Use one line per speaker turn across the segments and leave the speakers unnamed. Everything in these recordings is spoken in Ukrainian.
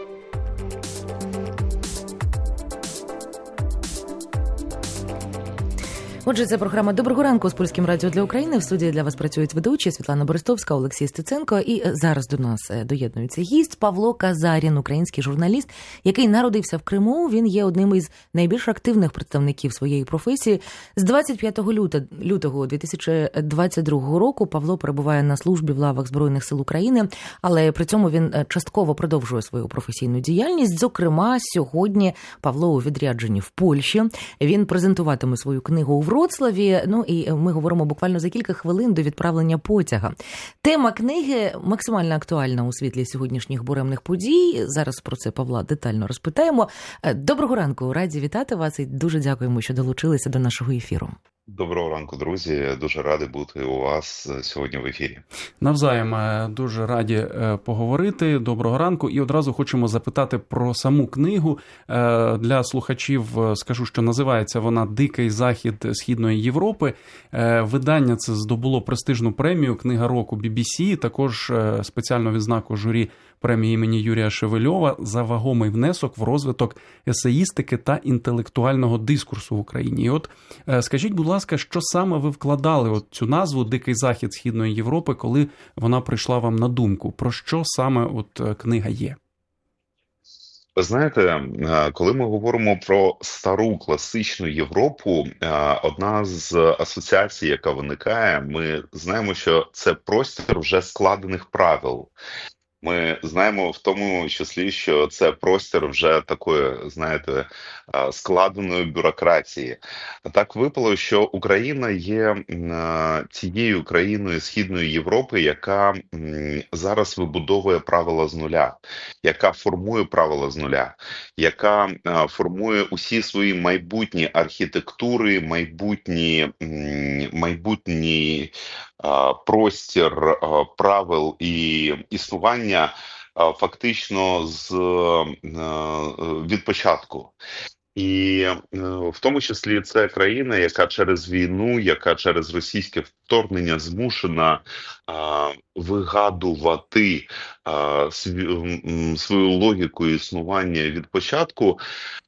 thank you Отже, це програма Доброго ранку з польським радіо для України. В студії для вас працюють ведучі Світлана Борисtovська, Олексій Стеценко. І зараз до нас е, доєднується гість Павло Казарін, український журналіст, який народився в Криму. Він є одним із найбільш активних представників своєї професії. З 25 люта- лютого 2022 року Павло перебуває на службі в лавах збройних сил України, але при цьому він е, частково продовжує свою професійну діяльність. Зокрема, сьогодні Павло у відрядженні в Польщі. Він презентуватиме свою книгу у Вроцлаві. Ну і ми говоримо буквально за кілька хвилин до відправлення потяга. Тема книги максимально актуальна у світлі сьогоднішніх буремних подій. Зараз про це Павла детально розпитаємо. Е, Доброго ранку, раді вітати вас і дуже дякуємо, що долучилися до нашого ефіру.
Доброго ранку, друзі. Дуже радий бути у вас е, сьогодні в ефірі.
Навзаєм е, дуже раді е, поговорити. Доброго ранку. І одразу хочемо запитати про саму книгу для слухачів. Скажу, що називається вона Дикий захід Східної Європи. Видання це здобуло престижну премію Книга року BBC, також спеціальну відзнаку журі премії імені Юрія Шевельова за вагомий внесок в розвиток есеїстики та інтелектуального дискурсу в Україні. І от е, скажіть, будь ласка, що саме ви вкладали от цю назву Дикий захід Східної Європи, коли вона прийшла вам на думку? Про що саме от е, книга є?
Ви знаєте, е, коли ми говоримо про стару класичну Європу, одна з асоціацій, яка виникає, ми знаємо, що це простір вже складених правил. Ми знаємо в тому числі, що це простір вже такої, знаєте, складеної бюрократії. Так випало, що Україна є м, тією країною Східної Європи, яка зараз вибудовує правила з нуля, яка формує правила з нуля, яка формує усі свої майбутні архітектури, майбутні, м, майбутній е, простір е, правил і існування е, фактично з е, від початку. І е, в тому числі це країна, яка через війну, яка через російське вторгнення змушена а, вигадувати а, свою логіку існування від початку.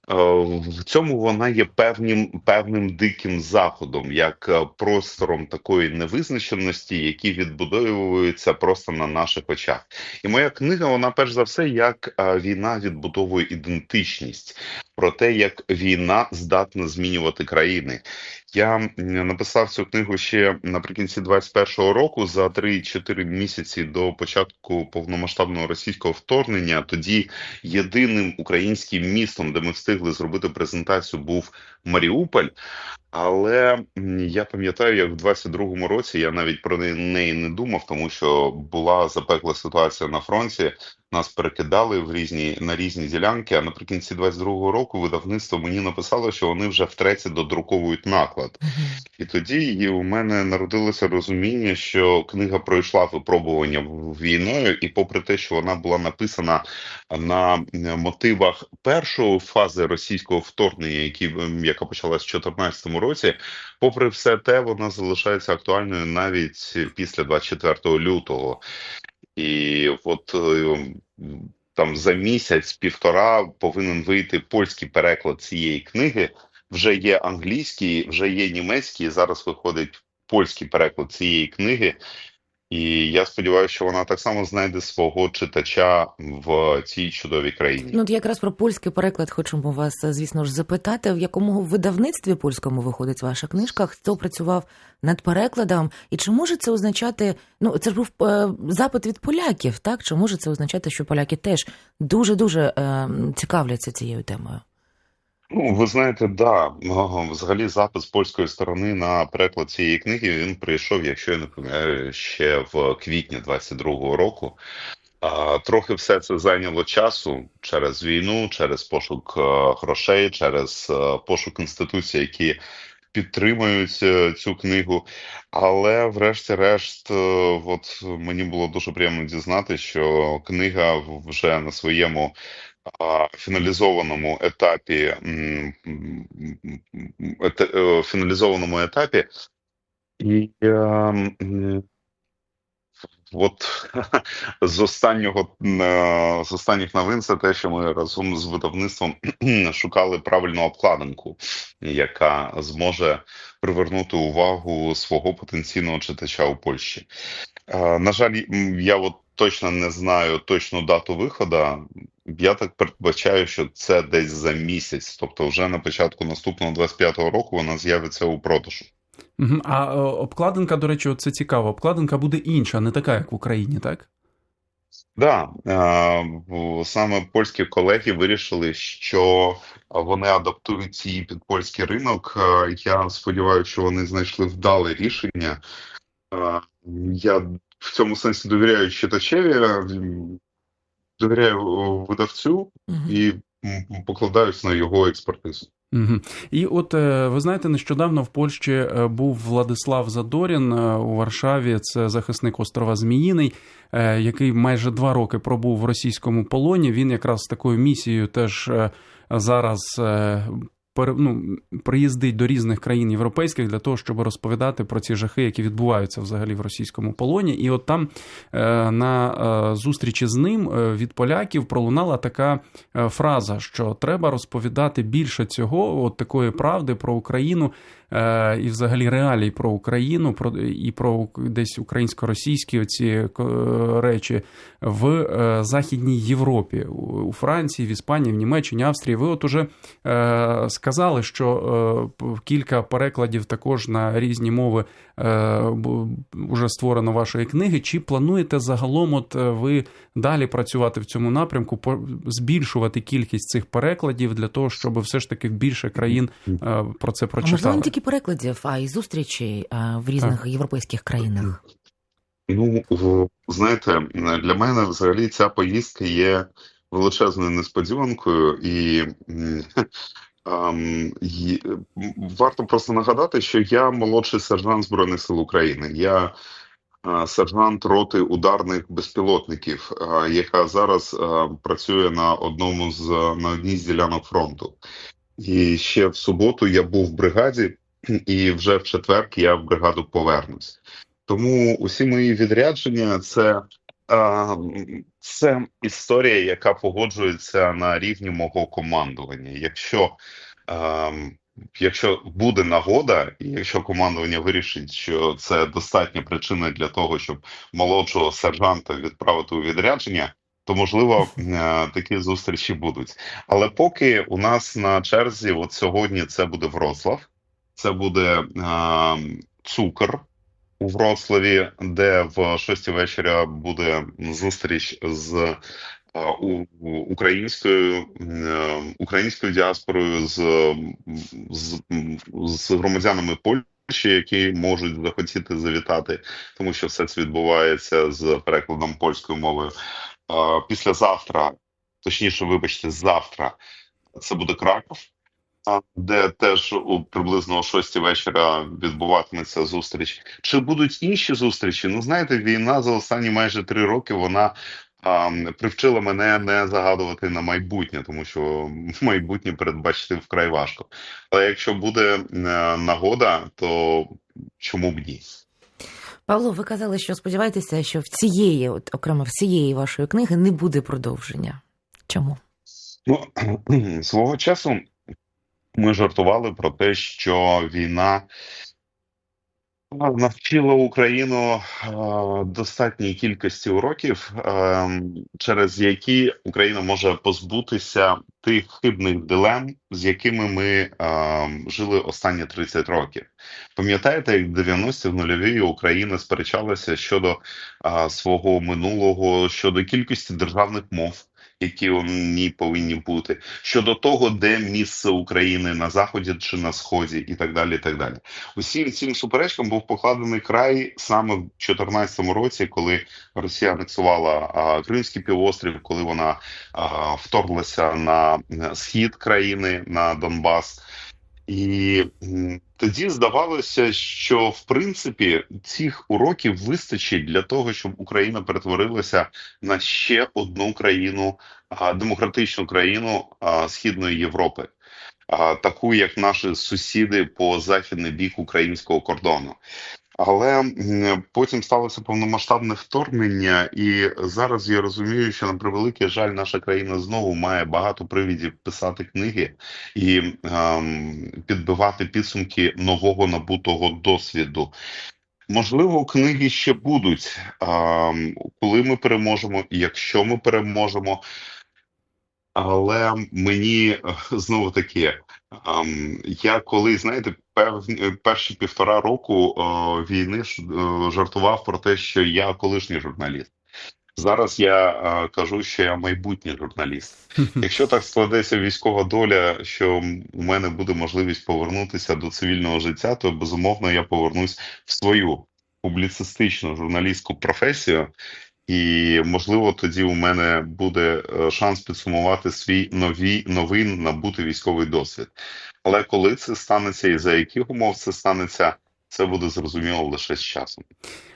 В цьому вона є певним певним диким заходом, як е, простором такої невизначеності, які відбудовуються просто на наших очах. І моя книга, вона перш за все, як е, війна відбудовує ідентичність, про те, як війна здатна змінювати країни. Я написав цю книгу ще наприкінці 21-го року, за 3-4 місяці до початку повномасштабного російського вторгнення. Тоді єдиним українським містом, де ми встигли зробити презентацію, був Маріуполь. Але я пам'ятаю, як в 22-му році я навіть про неї не думав, тому що була запекла ситуація на фронті. Нас перекидали в різні на різні ділянки. А наприкінці 22-го року видавництво мені написало, що вони вже втретє додруковують наклад. І тоді і у мене народилося розуміння, що книга пройшла випробування війною, і попри те, що вона була написана на мотивах першої фази російського вторгнення, які, яка почалась в 2014 році, попри все те, вона залишається актуальною навіть після 24 лютого. І от е, там за місяць-півтора повинен вийти польський переклад цієї книги. Вже є англійський, вже є німецький. Зараз виходить польський переклад цієї книги. І я сподіваюся, що вона так само знайде свого читача в цій чудовій країні.
Ну, якраз про польський переклад хочемо вас, звісно ж, запитати, в якому видавництві польському виходить ваша книжка, хто працював над перекладом, і чи може це означати, ну це ж був е, запит від поляків, так? Чи може це означати, що поляки теж дуже дуже е, цікавляться цією темою?
Ну, ви знаєте, да, взагалі запис польської сторони на переклад цієї книги він прийшов, якщо я не помиляю, ще в квітні 22-го року. А, трохи все це зайняло часу через війну, через пошук е, грошей, через е, пошук інституцій, які підтримують е, цю книгу. Але, врешті-решт, от мені було дуже приємно дізнати, що книга вже на своєму фіналізованому етапі е, фіналізованому етапі, і е, от з останнього е, з останніх новин це те, що ми разом з видавництвом шукали правильну обкладинку, яка зможе привернути увагу свого потенційного читача у Польщі. Е, На жаль, я от точно не знаю точну дату виходу. Я так передбачаю, що це десь за місяць, тобто вже на початку наступного 25-го року вона з'явиться у продажу.
А е, обкладинка, до речі, це цікаво. Обкладинка буде інша, не така, як в Україні, так?
Да, е, саме польські колеги вирішили, що вони адаптують її під польський ринок. Е, Я сподіваюся, що вони знайшли вдале рішення. Я в цьому сенсі довіряю читачеві, довіряю видавцю і покладаюсь на його експертизу.
Угу. І от е, ви знаєте, нещодавно в Польщі е, був Владислав Задорін е, у Варшаві. Це захисник острова Зміїний, який майже два роки пробув в російському полоні. Він якраз з такою місією теж зараз. Ну, приїздить до різних країн європейських для того, щоб розповідати про ці жахи, які відбуваються взагалі в російському полоні. І от там е, на е, зустрічі з ним е, від поляків пролунала така фраза, що треба розповідати більше цього, от такої правди про Україну і взагалі реалій про Україну, про і про десь українсько-російські оці речі в Західній Європі, у Франції, в Іспанії, в Німеччині, Австрії. Ви от уже сказали, що е, кілька перекладів також на різні мови е, бу- створено вашої книги. Чи плануєте загалом, от е, ви далі працювати в цьому напрямку, по- збільшувати кількість цих перекладів для того, щоб все ж таки більше країн е, про це
А можливо, не тільки перекладів, а й зустрічей в різних європейських країнах.
Ну, знаєте, для мене взагалі ця поїздка є величезною несподіванкою, і ам, варто просто нагадати, що я молодший сержант Збройних сил України. Я а, сержант роти ударних безпілотників, а, яка зараз а, працює на одному з на одній з ділянок фронту. І ще в суботу я був в бригаді, і вже в четвер я в бригаду повернусь. Тому усі мої відрядження це, це історія, яка погоджується на рівні мого командування. Якщо, якщо буде нагода, і якщо командування вирішить, що це достатня причина для того, щоб молодшого сержанта відправити у відрядження. То можливо е, такі зустрічі будуть, але поки у нас на черзі, от сьогодні це буде Вроцлав, це буде е, цукор у Вроцлаві, де в 6 вечора буде зустріч з е, українською е, українською діаспорою з, з, з громадянами Польщі, які можуть захотіти завітати, тому що все це відбувається з перекладом польською мовою. Е, Післязавтра, точніше, вибачте, завтра це буде Краков де теж у приблизно о 6 вечора відбуватиметься зустріч. Чи будуть інші зустрічі? Ну знаєте, війна за останні майже три роки вона а, привчила мене не загадувати на майбутнє, тому що майбутнє передбачити вкрай важко. Але якщо буде е, нагода, то чому б ні?
Павло, ви казали, що сподіваєтеся, що в цієї, от окремо в цієї вашої книги, не буде продовження. Чому?
Ну, свого часу ми жартували про те, що війна навчила Україну е, достатній кількості уроків, е, через які Україна може позбутися тих хибних дилем, з якими ми е, жили останні 30 років. Пам'ятаєте, як 90-ті в нульові Україна сперечалася щодо е, свого минулого, щодо кількості державних мов, які ній повинні бути, щодо того, де місце України на заході чи на сході, і так далі. І так далі. Усім цим суперечкам був покладений край саме в 2014 році, коли Росія анексувала а, Кримський півострів, коли вона а, вторглася на схід країни на Донбас. І тоді здавалося, що в принципі цих уроків вистачить для того, щоб Україна перетворилася на ще одну країну, демократичну країну Східної Європи, таку як наші сусіди по західний бік українського кордону. Але потім сталося повномасштабне вторгнення, і зараз я розумію, що на превеликий жаль, наша країна знову має багато привідів писати книги і ем, підбивати підсумки нового набутого досвіду. Можливо, книги ще будуть, ем, коли ми переможемо, якщо ми переможемо. Але мені е, знову таки, я коли знаєте, певні перші півтора року е, війни е, жартував про те, що я колишній журналіст. Зараз я е, кажу, що я майбутній журналіст. Якщо так складеться військова доля, що у мене буде можливість повернутися до цивільного життя, то безумовно я повернусь в свою публіцистичну журналістську професію. І можливо тоді у мене буде е, шанс підсумувати свій новий новий набутий військовий досвід. Але коли це станеться і за яких умов це станеться, це буде зрозуміло лише з часом.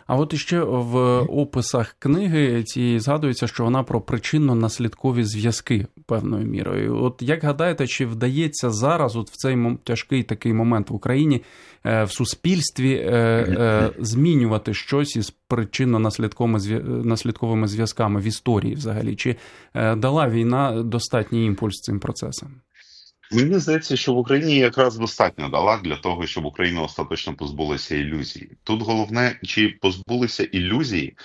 А от іще в описах книги цієї згадується, що вона про причинно-наслідкові зв'язки певною мірою. От як гадаєте, чи вдається зараз, от в цей тяжкий такий момент в Україні, е, в суспільстві е, е, змінювати щось із причинно-наслідковими зв'я- зв'язками в історії взагалі? Чи дала війна достатній імпульс цим процесам?
Мені здається, що в Україні якраз достатньо дала для того, щоб Україна остаточно позбулася ілюзій. Тут головне, чи позбулися ілюзій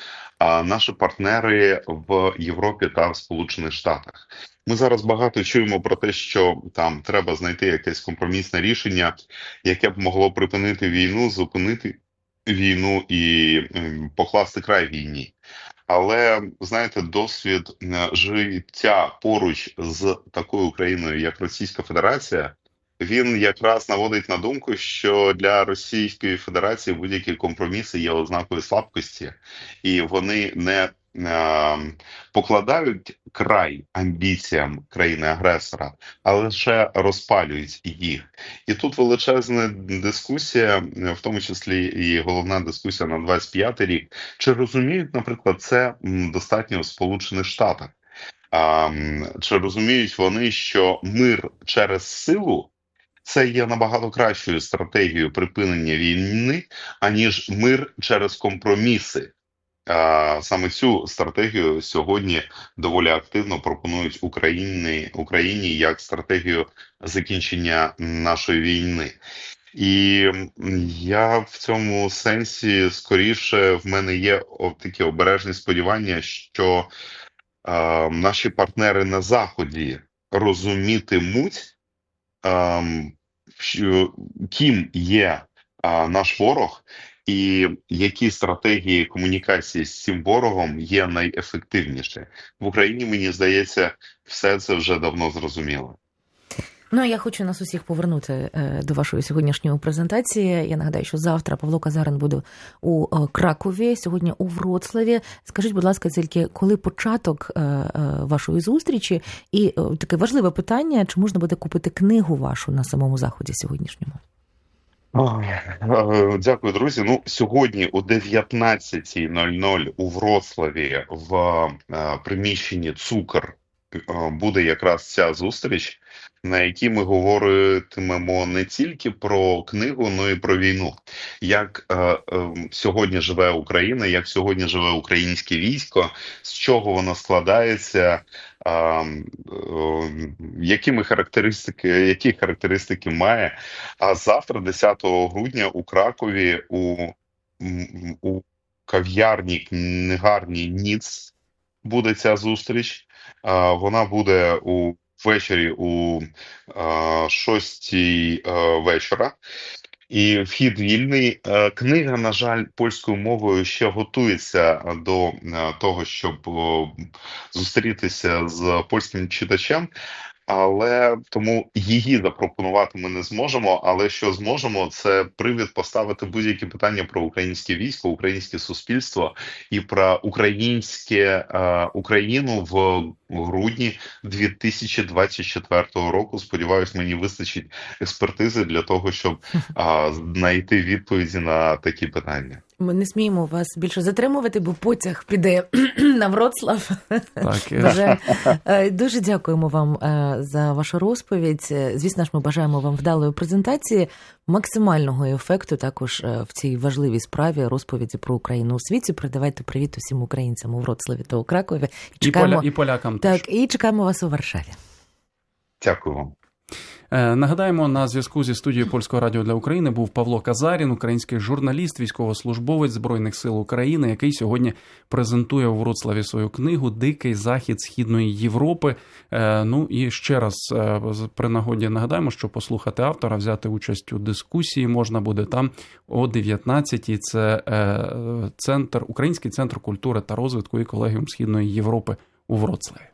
а наші партнери в Європі та в Сполучених Штатах. Ми зараз багато чуємо про те, що там треба знайти якесь компромісне рішення, яке б могло припинити війну, зупинити війну і ем, покласти край війні. Але знаєте, досвід е, життя поруч з такою країною, як Російська Федерація, він якраз наводить на думку, що для Російської Федерації будь-які компроміси є ознакою слабкості, і вони не покладають край амбіціям країни-агресора, а лише розпалюють їх. І тут величезна дискусія, в тому числі і головна дискусія на 25-й рік. Чи розуміють, наприклад, це достатньо в Сполучених Штатах? Чи розуміють вони, що мир через силу це є набагато кращою стратегією припинення війни, аніж мир через компроміси? Саме цю стратегію сьогодні доволі активно пропонують Україні, Україні як стратегію закінчення нашої війни. І я в цьому сенсі скоріше в мене є такі обережні сподівання, що е, наші партнери на Заході розумітимуть, що, ким є е, наш ворог, і які стратегії комунікації з цим ворогом є найефективніші. В Україні, мені здається, все це вже давно зрозуміло.
Ну, я хочу нас усіх повернути е, до вашої сьогоднішньої презентації. Я нагадаю, що завтра Павло Казарин буде у е, Кракові, сьогодні у Вроцлаві. Скажіть, будь ласка, тільки коли початок е, вашої зустрічі? І таке важливе питання: чи можна буде купити книгу вашу на самому заході сьогоднішньому?
Дякую, друзі. Ну сьогодні о 19.00 у Вроцлаві в е, приміщенні Цукор е, буде якраз ця зустріч, на якій ми говоритимемо не тільки про книгу, але й про війну. Як е, е, сьогодні живе Україна, як сьогодні живе українське військо, з чого воно складається, е, е, якими характеристики, які характеристики має. А завтра, 10 грудня, у Кракові у, у кав'ярні книгарні Ніц буде ця зустріч. Вона буде у ввечері у 6 вечора. І вхід вільний. Е, Книга, на жаль, польською мовою ще готується до е, того, щоб зустрітися з польським читачем. Але тому її запропонувати ми не зможемо. Але що зможемо, це привід поставити будь-які питання про українське військо, українське суспільство і про українське е, Україну в грудні 2024 року. Сподіваюсь, мені вистачить експертизи для того, щоб а, знайти відповіді на такі питання.
Ми не сміємо вас більше затримувати, бо потяг піде на Вроцлав.
Так,
Дуже, дуже дякуємо вам е, за вашу розповідь. Е, Звісно ж, ми бажаємо вам вдалої презентації, максимального ефекту також е, в цій важливій справі розповіді про Україну у світі. Передавайте привіт усім українцям у Вроцлаві та у Кракові.
і,
Чекаємо,
поля, і полякам теж.
і чекаємо вас у Варшаві.
Дякую вам.
Е, Нагадаємо, на зв'язку зі студією Польського радіо для України був Павло Казарін, український журналіст, військовослужбовець Збройних сил України, який сьогодні презентує у Вроцлаві свою книгу Дикий захід Східної Європи. Е, Ну і ще раз е, при нагоді нагадаємо, що послухати автора, взяти участь у дискусії можна буде там о 19-й. Це центр, Український центр культури та розвитку і колегіум Східної Європи у Вроцлаві.